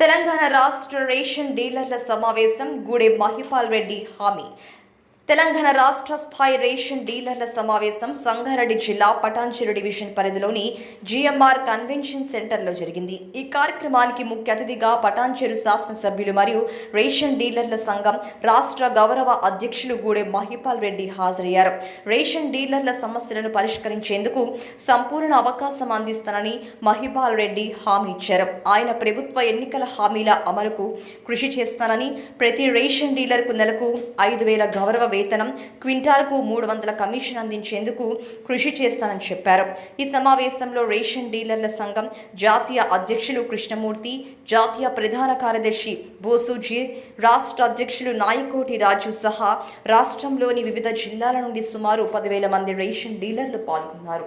తెలంగాణ రాష్ట్ర రేషన్ డీలర్ల సమావేశం గూడెం మహిపాల్ రెడ్డి హామీ. తెలంగాణ రాష్ట్ర స్థాయి రేషన్ డీలర్ల సమావేశం సంగారెడ్డి జిల్లా పటాన్చెరు డివిజన్ పరిధిలోని జిఎంఆర్ కన్వెన్షన్ సెంటర్లో జరిగింది. ఈ కార్యక్రమానికి ముఖ్య అతిథిగా పటాన్చెరు శాసనసభ్యులు మరియు రేషన్ డీలర్ల సంఘం రాష్ట్ర గౌరవ అధ్యక్షులు గూడెం మహిపాల్ రెడ్డి హాజరయ్యారు. రేషన్ డీలర్ల సమస్యలను పరిష్కరించేందుకు సంపూర్ణ అవకాశం అందిస్తానని మహిపాల్ రెడ్డి హామీ ఇచ్చారు. ఆయన ప్రభుత్వ ఎన్నికల హామీల అమలుకు కృషి చేస్తానని ప్రతి రేషన్ డీలర్కు నెలకు ఐదు వేల గౌరవ వేతనం క్వింటాల్కు మూడు వందల కమిషన్ అందించేందుకు కృషి చేస్తానని చెప్పారు. ఈ సమావేశంలో రేషన్ డీలర్ల సంఘం జాతీయ అధ్యక్షులు కృష్ణమూర్తి జాతీయ ప్రధాన కార్యదర్శి బోసూజీ రాష్ట్ర అధ్యక్షులు నాయకోటి రాజు సహా రాష్ట్రంలోని వివిధ జిల్లాల నుండి సుమారు పదివేల మంది రేషన్ డీలర్లు పాల్గొన్నారు.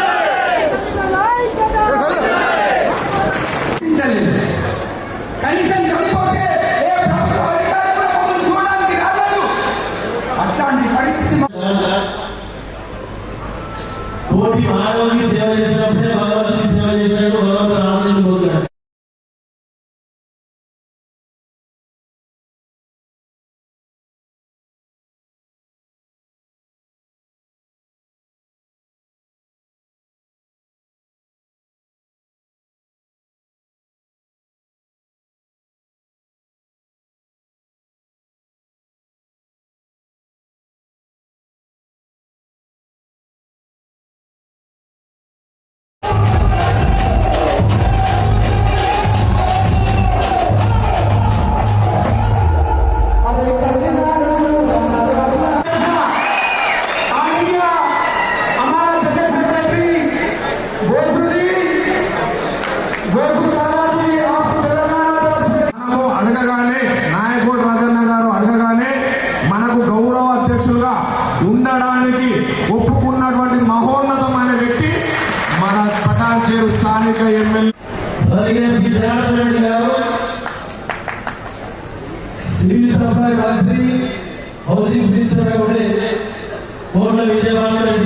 वो भी महाराज की सेवा जैसे अपने స్థానిక ఎమ్మెల్యే. గారు సివిల్ సప్లై మంత్రి హౌసింగ్ మినిస్టర్ కూడా కోట్ల విజయభాస్కర్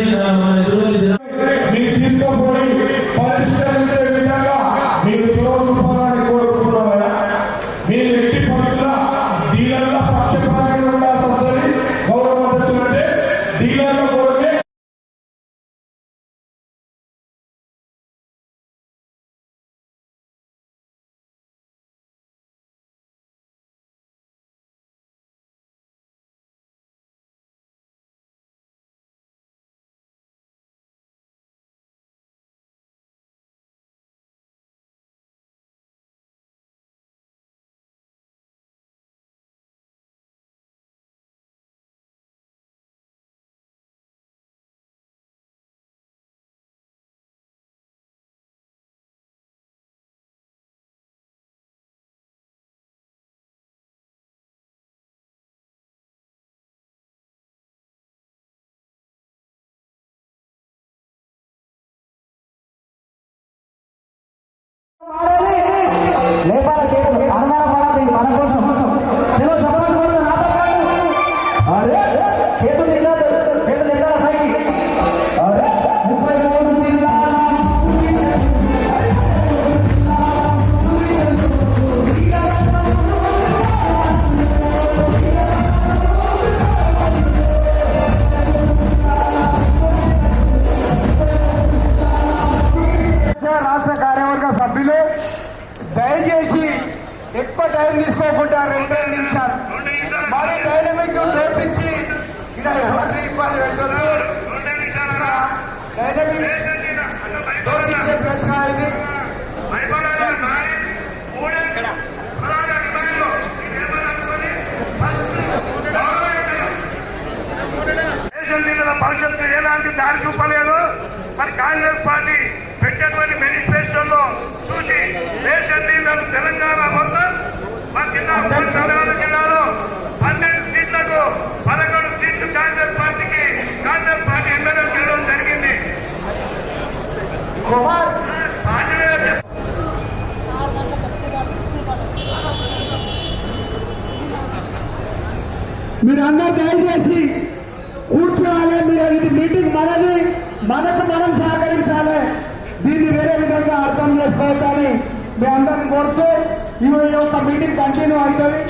లేపాల చేతులు అనుమానపడద్దు ఇది మన కోసం దయచేసి ఎక్కువ టైం తీసుకోకుండా రెండు రెండు నిమిషాలు. మరి డైనమిక్ డ్రెస్ ఇచ్చి ఇలా ఇబ్బంది పెడుతున్నారు డైనమిక్ ఎలాంటి దారి చూపలేదు. మరి కాంగ్రెస్ పార్టీ తెలంగాణ మొత్తం మా జిల్లా పద్నాలుగు జిల్లాలో పన్నెండు సీట్లకు పదకొండు సీట్లు కాంగ్రెస్ పార్టీకి కాంగ్రెస్ పార్టీ ఎమ్మెల్యే చేయడం జరిగింది. కుమార్. ఆంజనేయ మీరు అందరు దయచేసి కూర్చోవాలి మీరు ఇది మీటింగ్ మనది మనకు మీ అందరిని కోరుతూ ఈ యొక్క మీటింగ్ కంటిన్యూ అవుతుంది